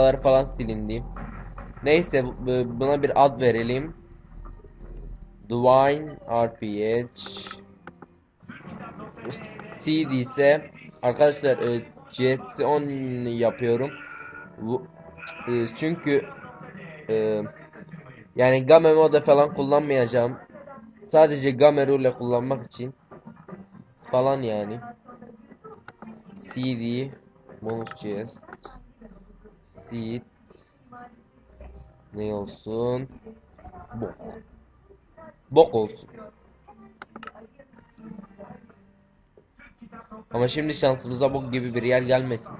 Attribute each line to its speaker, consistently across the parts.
Speaker 1: Buralar falan silindi. Neyse bu- bu- buna bir ad verelim. Dwine RPG CD ise arkadaşlar e, GTS 10 yapıyorum. E, çünkü e, yani Game Mode falan kullanmayacağım. Sadece Game Rule kullanmak için falan yani. CD bonus chest seed ne olsun? Bok. Bok olsun. Ama şimdi şansımıza bok gibi bir yer gelmesin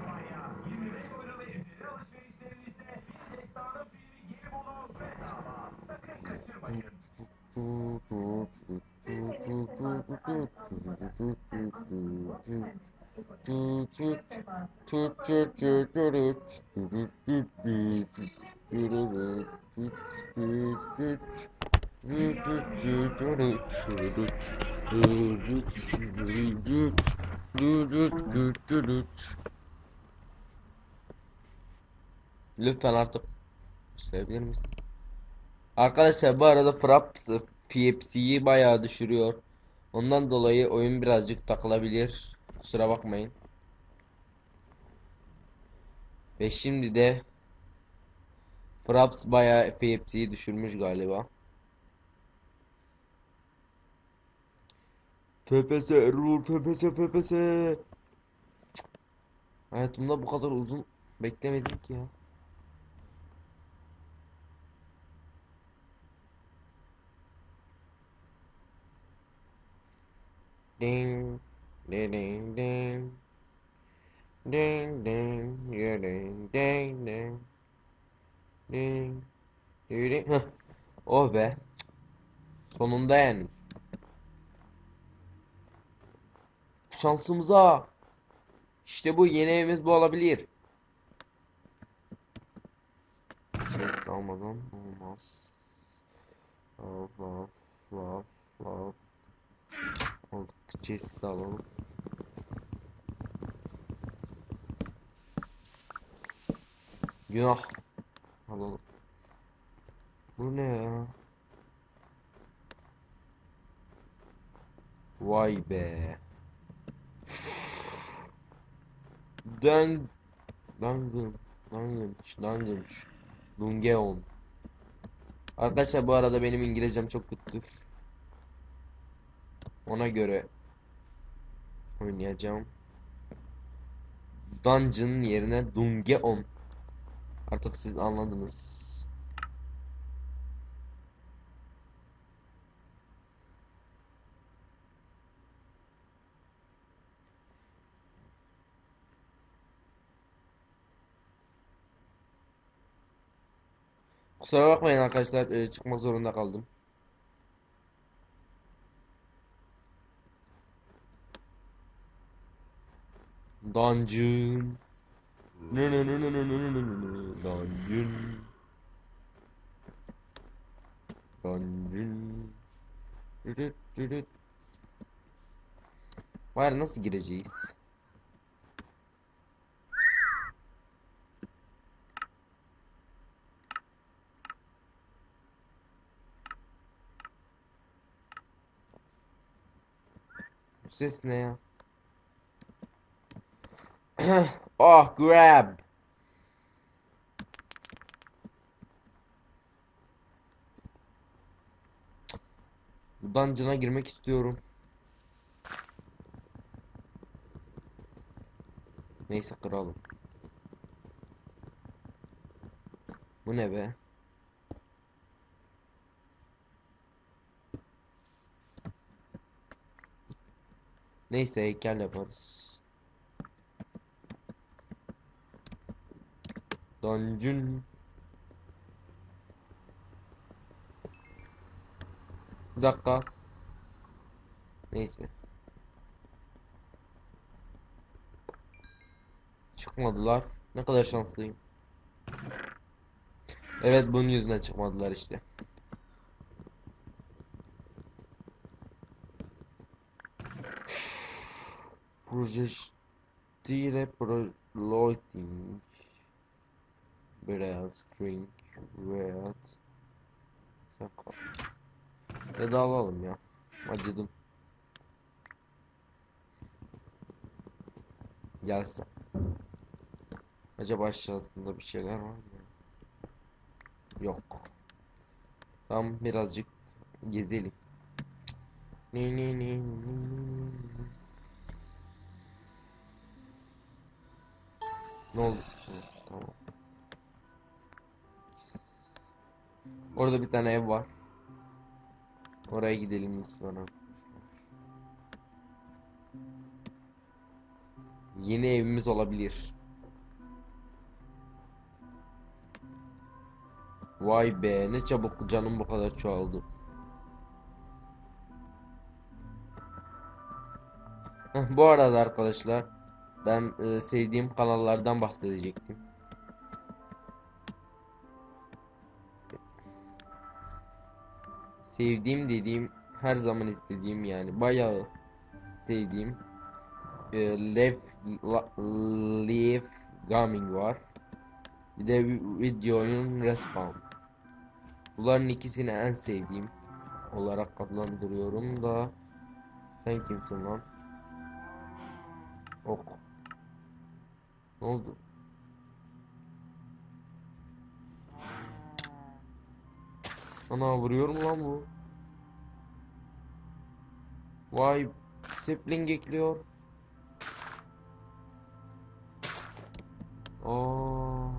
Speaker 1: Lütfen artık söyleyebilir misin? Arkadaşlar bu arada Fraps PFC'yi bayağı düşürüyor. Ondan dolayı oyun birazcık takılabilir. Kusura bakmayın. Ve şimdi de Fraps bayağı PFC'yi düşürmüş galiba. FPS error FPS FPS Hayatımda bu kadar uzun beklemedim ki ya. Ding, ding, ding, ding, ding, ding, ding, ding, ding, ding, ding, ding. Oh be. Sonunda yani. Şansımıza. İşte bu yeni evimiz bu olabilir. Chest almadan olmaz. Of of. Aldık chest de alalım. Günah. Alalım. Bu ne ya? Vay be. Dön. Dangın. Dangınç. Dangınç. Dungeon. Arkadaşlar bu arada benim İngilizcem çok kötü. Ona göre oynayacağım. Dungeon yerine Dungeon. Artık siz anladınız. Kusura bakmayın arkadaşlar e, çıkmak zorunda kaldım. Dungeon. Ne ne ne ne ne ne ne ne ne ne. Dungeon. Dungeon. Dürüt dürüt. Var nasıl gireceğiz? Bu ses ne ya? Oh grab. Bu dungeon'a girmek istiyorum. Neyse kıralım. Bu ne be? Neyse heykel yaparız. Dungeon. Bir dakika. Neyse. Çıkmadılar. Ne kadar şanslıyım. Evet bunun yüzünden çıkmadılar işte. Projestire Proloiting Bread, string, bread. Sen kal. Ya alalım ya. Acıdım. Gelse. Acaba aşağısında bir şeyler var mı? Yok. Tam birazcık gezelim. Ni ni ni ni. Ne oldu? Tamam. Orada bir tane ev var. Oraya gidelim lütfen. Yeni evimiz olabilir. Vay be ne çabuk canım bu kadar çoğaldı. Bu arada arkadaşlar ben e, sevdiğim kanallardan bahsedecektim. Sevdiğim dediğim her zaman istediğim yani bayağı sevdiğim e, Lev La- Gaming var. Bir de vi- videonun Respawn. Bunların ikisini en sevdiğim olarak adlandırıyorum da sen kimsin lan? Ok. Ne oldu? Ana vuruyor mu lan bu? Vay sapling ekliyor. Aa.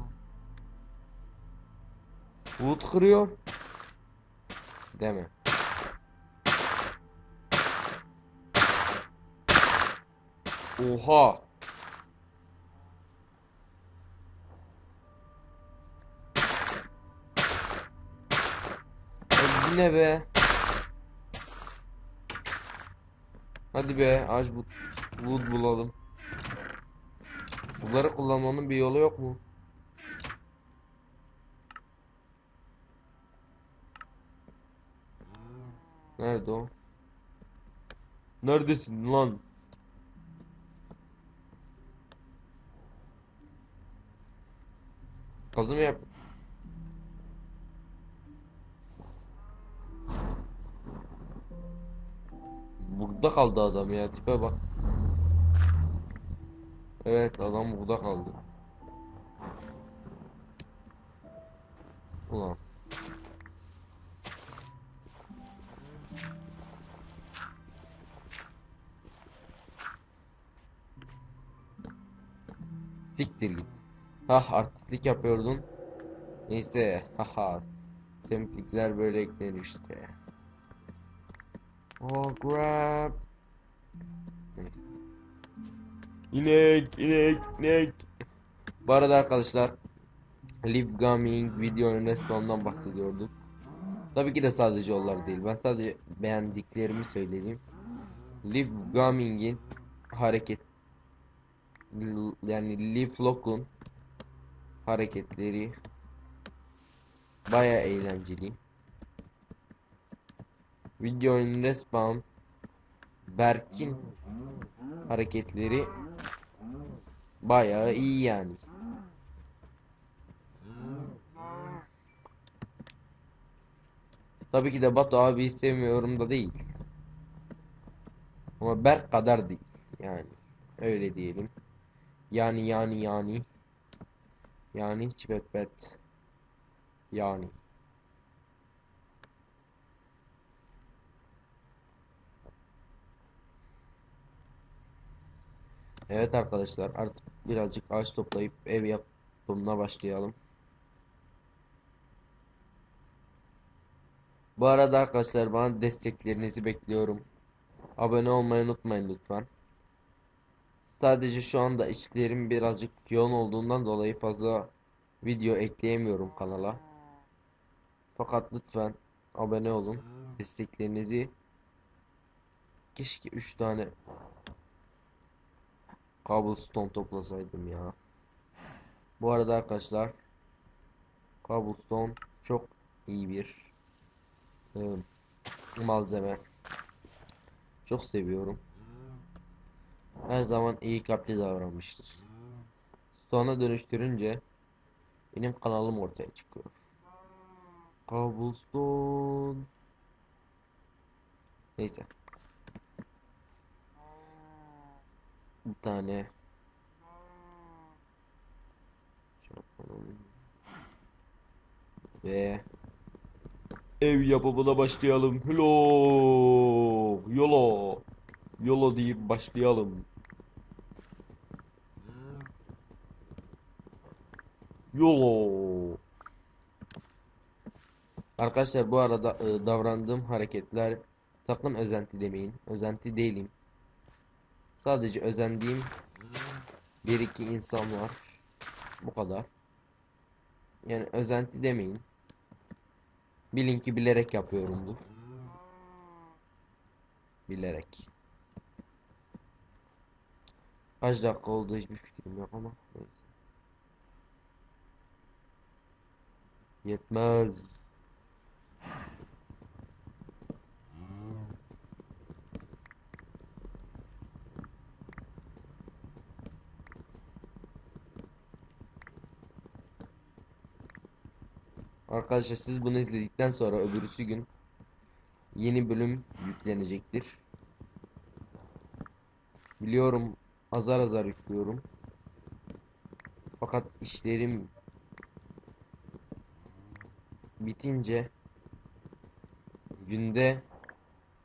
Speaker 1: Wood kırıyor. Deme. Oha. Ya bu ne be? Hadi be ağaç bu wood bulalım. Bunları kullanmanın bir yolu yok mu? Nerede o? Neredesin lan? Kazı mı yap? Burada kaldı adam ya tipe bak. Evet adam burada kaldı. Ulan. Siktir git. Hah artistlik yapıyordun. Neyse haha. Semtikler böyle eklenir işte. Oh grab. İnek, inek, inek. Bu arada arkadaşlar Live Gaming videonun resmından bahsediyorduk. Tabii ki de sadece onlar değil. Ben sadece beğendiklerimi söyledim. Live Gaming'in hareket yani Live Lock'un hareketleri baya eğlenceli. Videonun respawn Berk'in hareketleri bayağı iyi yani. Tabii ki de Batu abi sevmiyorum da değil. Ama Berk kadar değil. Yani öyle diyelim. Yani yani yani. Yani çipet Yani. Evet arkadaşlar artık birazcık ağaç toplayıp ev yapımına başlayalım. Bu arada arkadaşlar bana desteklerinizi bekliyorum. Abone olmayı unutmayın lütfen. Sadece şu anda işlerim birazcık yoğun olduğundan dolayı fazla video ekleyemiyorum kanala. Fakat lütfen abone olun. Desteklerinizi keşke 3 tane cobblestone toplasaydım ya. Bu arada arkadaşlar cobblestone çok iyi bir e, malzeme. Çok seviyorum. Her zaman iyi kalpli davranmıştır. Stone'a dönüştürünce Benim kanalım ortaya çıkıyor. Cobblestone. Neyse. Bir tane. Yapalım. Ve ev yapımına başlayalım. Hello. Yolo. Yolo deyip başlayalım. Yolo. Arkadaşlar bu arada e, davrandığım hareketler sakın özenti demeyin. Özenti değilim. Sadece özendiğim bir iki insan var. Bu kadar. Yani özenti demeyin. Bilin ki bilerek yapıyorumdur. Bilerek. Kaç dakika oldu hiçbir fikrim yok ama neyse. Yetmez. Arkadaşlar siz bunu izledikten sonra öbürsü gün yeni bölüm yüklenecektir. Biliyorum azar azar yüklüyorum. Fakat işlerim bitince günde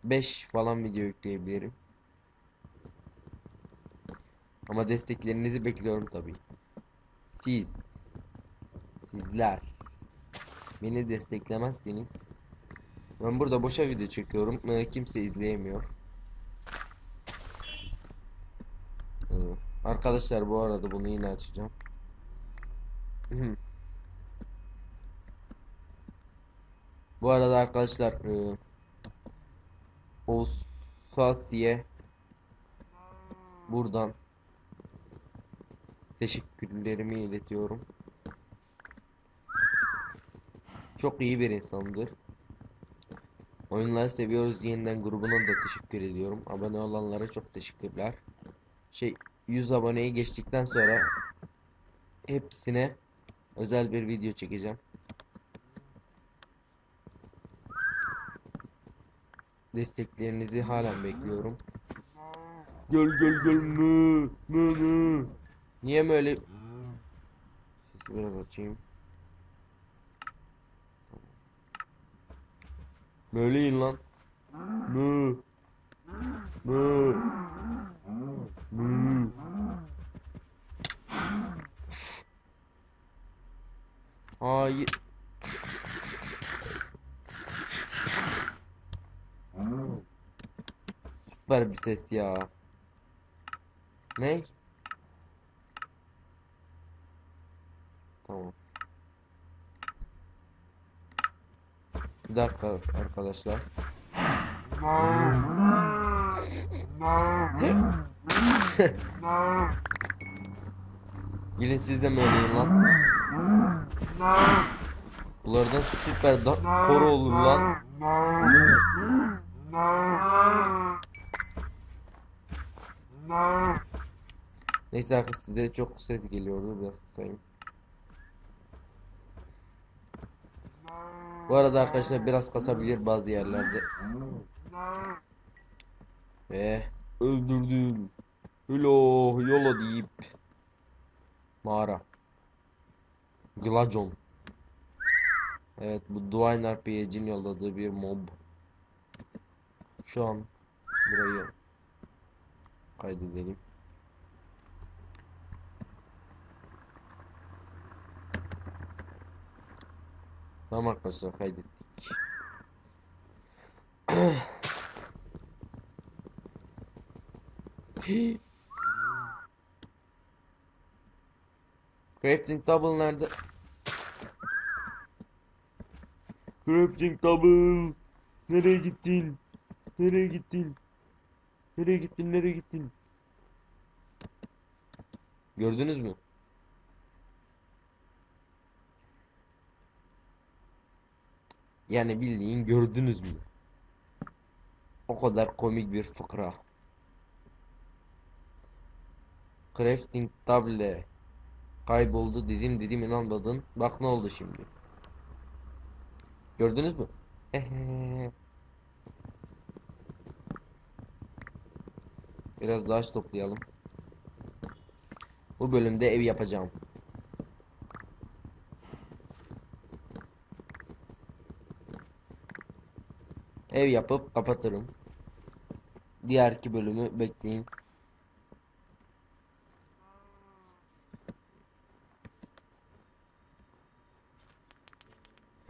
Speaker 1: 5 falan video yükleyebilirim. Ama desteklerinizi bekliyorum tabii. Siz sizler beni desteklemezseniz ben burada boşa video çekiyorum. Ee, Kimse izleyemiyor. Ee, Arkadaşlar bu arada bunu yine açacağım. Bu arada arkadaşlar e, Oğuz Sasiye buradan teşekkürlerimi iletiyorum. Çok iyi bir insandır. Oyunları seviyoruz yeniden grubuna da teşekkür ediyorum. Abone olanlara çok teşekkürler. Şey 100 aboneyi geçtikten sonra hepsine özel bir video çekeceğim. Desteklerinizi halen bekliyorum. Gel gel gel mü mü mü. Niye mi öyle? Sesi biraz açayım. Böyleyin lan. Mü. Mü. Mü. Hayır. Süper bir ses ya. Ne? Tamam. Bir dakika arkadaşlar. Gelin siz de mi oynayın lan? Bunlardan süper da koro olur lan. Neyse arkadaşlar size çok ses geliyordu biraz kısayım. Bu arada arkadaşlar biraz kasabilir bazı yerlerde. Ve öldürdüm. Hello, yolo deyip mağara. Glacon. Evet bu Dwayne RPG'nin yolladığı bir mob. Şu an burayı kaydedelim. Tamam arkadaşlar kaydettik. Crafting table nerede? Crafting table. Nereye gittin? Nereye gittin? Nereye gittin? Nereye gittin? Gördünüz mü? Yani bildiğin gördünüz mü? O kadar komik bir fıkra. Crafting table. Kayboldu dedim dedim inanmadın. Bak ne oldu şimdi. Gördünüz mü? Biraz daha toplayalım. Bu bölümde ev yapacağım. Ev yapıp kapatırım. Diğer iki bölümü bekleyin.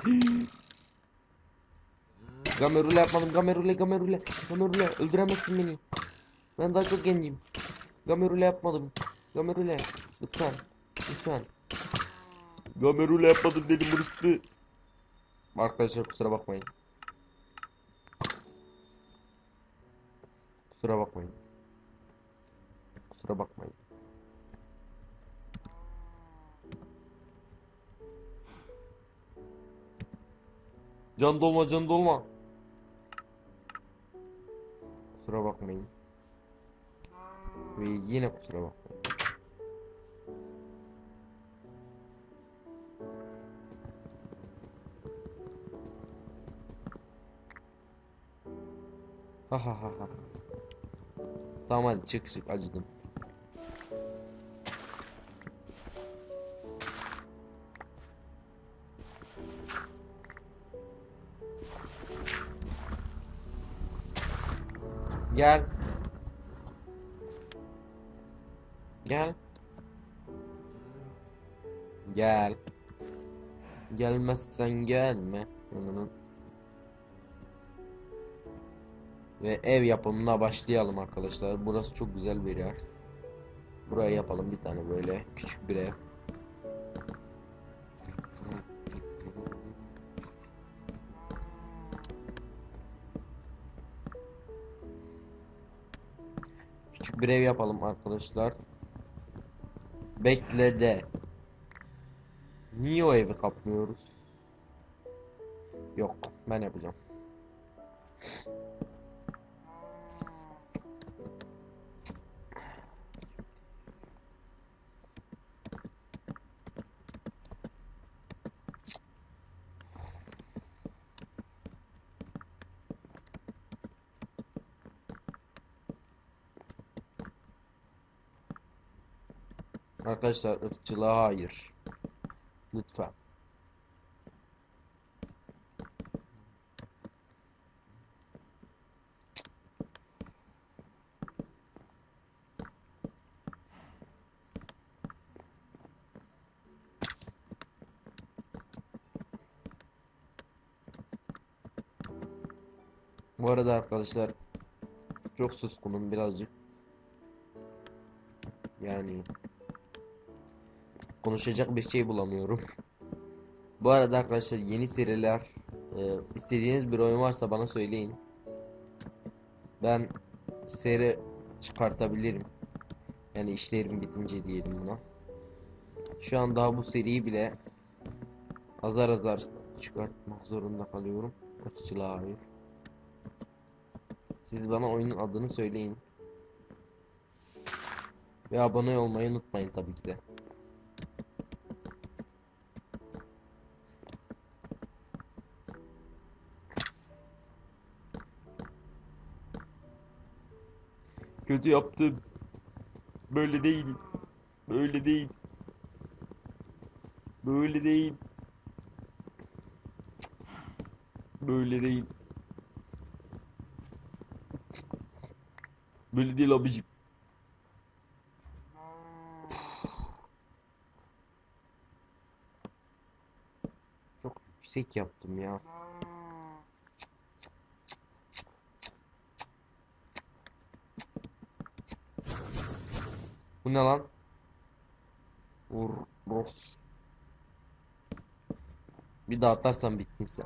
Speaker 1: Gamerule yapmadım. Gamerule, gamerule. Gamerule öldüremezsin beni. Ben daha çok gencim. Gamerule yapmadım. Gamerule. Lütfen. Lütfen. Gamerule yapmadım dedim Rıfkı. Arkadaşlar kusura bakmayın. Kusura bakmayın. Kusura bakmayın. Can dolma can dolma. Kusura bakmayın. Ve yine kusura bakmayın. Ha ha ha ha. Tamam hadi çık çık acıdım. Gel. Gel. Gel. Gelmezsen gelme. Ve ev yapımına başlayalım arkadaşlar. Burası çok güzel bir yer. Buraya yapalım bir tane böyle küçük bir ev. Küçük bir ev yapalım arkadaşlar. Bekle de. Niye o evi kapmıyoruz? Yok, ben yapacağım. Arkadaşlar ırkçılığa hayır. Lütfen. Bu arada arkadaşlar çok suskunum birazcık. Yani konuşacak bir şey bulamıyorum. Bu arada arkadaşlar yeni seriler e, istediğiniz bir oyun varsa bana söyleyin. Ben seri çıkartabilirim. Yani işlerim bitince diyelim buna. Şu an daha bu seriyi bile azar azar çıkartmak zorunda kalıyorum. Kaçıcılığa hayır. Siz bana oyunun adını söyleyin. Ve abone olmayı unutmayın tabii ki de. Kötü yaptım. Böyle değil. Böyle değil. Böyle değil. Böyle değil. Böyle değil abicim. Çok yüksek yaptım ya. Bu ne lan? Urros. Bir daha atarsan bittin sen.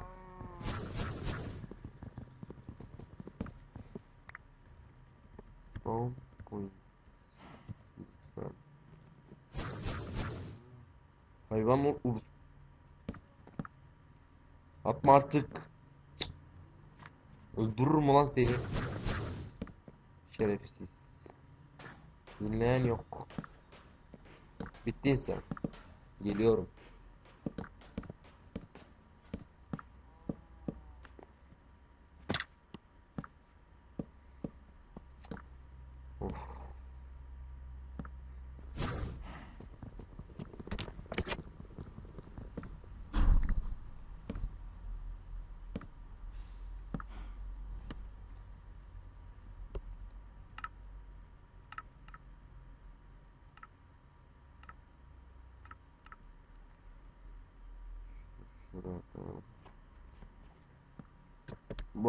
Speaker 1: Tamam. Koy. Lütfen. Hayvan ur- Atma artık. Öldürürüm ulan seni. Şerefsiz. Dinleyen yok. Bittiyse geliyorum.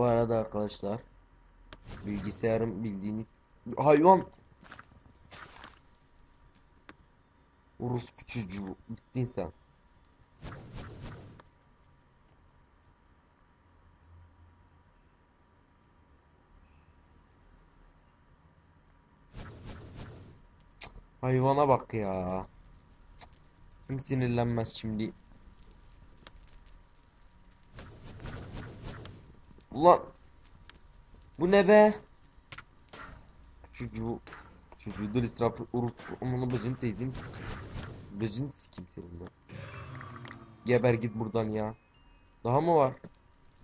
Speaker 1: Bu arada arkadaşlar bilgisayarım bildiğiniz hayvan Orospu çocuğu bittin sen. Hayvana bak ya. Kim sinirlenmez şimdi? Ulan bu ne be? Çocuğu çocuğu dil israfı uruf onun bacını teyzin bacını sikim senin lan. Geber git buradan ya. Daha mı var?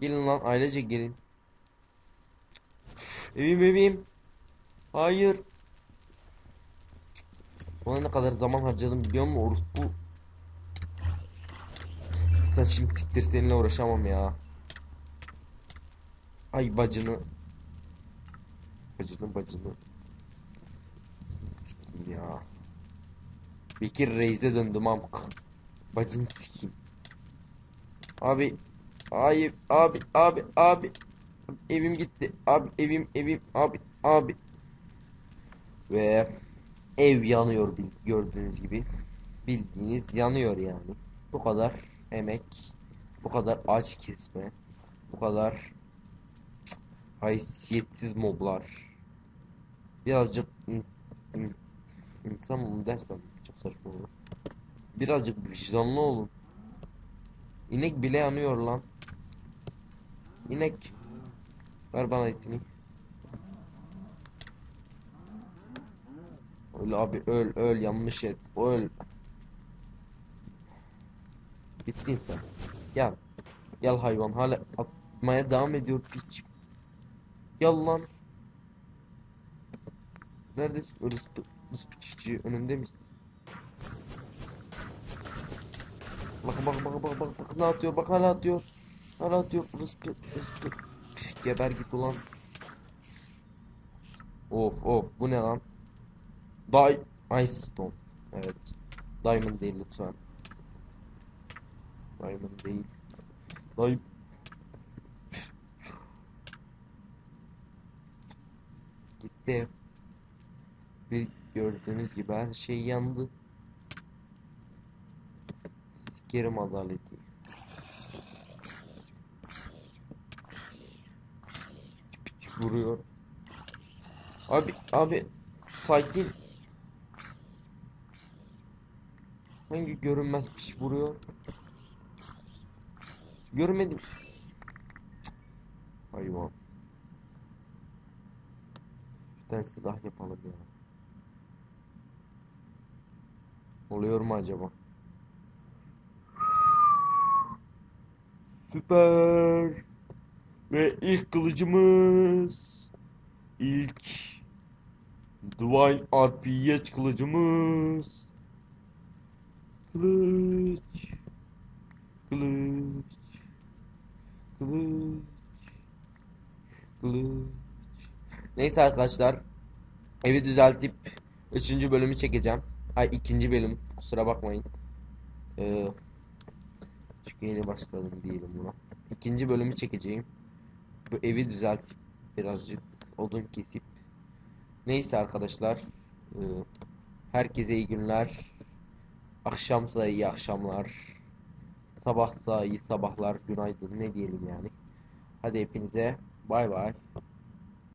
Speaker 1: Gelin lan ailece gelin. Evim evim. Hayır. Ona ne kadar zaman harcadım biliyor musun orospu? Saçım siktir seninle uğraşamam ya. Ay bacını. Bacını bacını. Sikeyim ya. Bekir Reis'e döndüm amk. Bacını sikeyim. Abi. Hayır abi abi abi. Evim gitti. Abi evim evim abi abi. Ve ev yanıyor gördüğünüz gibi. Bildiğiniz yanıyor yani. Bu kadar emek. Bu kadar aç kesme. Bu kadar haysiyetsiz moblar. Birazcık in- in- insan mı dersem çok saçma olur. Birazcık vicdanlı olun. İnek bile yanıyor lan. İnek. Ver bana etini. Öl abi öl öl yanlış et öl. Bittin sen. Gel. Gel hayvan hala atmaya devam ediyor piç. Gel lan. Neredesin? Rızpı çiçeği önünde misin? Bak bak bak bak bak bak ne atıyor bak hala atıyor. Hala atıyor rızpı rızpı. Püf, geber git ulan. Of of bu ne lan? Di Ice Stone. Evet. Diamond değil lütfen. Diamond değil. Diamond. Gitti. Bir gördüğünüz gibi her şey yandı. Sikerim adaleti. Vuruyor. Abi abi sakin. Hangi görünmez piç vuruyor? Görmedim. Hayvan. Tane silah yapalım ya. Oluyor mu acaba? Süper. Ve ilk kılıcımız. İlk Divine RPG kılıcımız. Kılıç. Kılıç. Kılıç. Kılıç. Neyse arkadaşlar. Evi düzeltip 3. bölümü çekeceğim. Ay ikinci bölüm. Kusura bakmayın. Ee, çünkü yeni başladım diyelim buna. İkinci bölümü çekeceğim. Bu evi düzeltip birazcık odun kesip. Neyse arkadaşlar. Ee, herkese iyi günler. Akşamsa iyi akşamlar. Sabahsa iyi sabahlar. Günaydın ne diyelim yani. Hadi hepinize bay bay.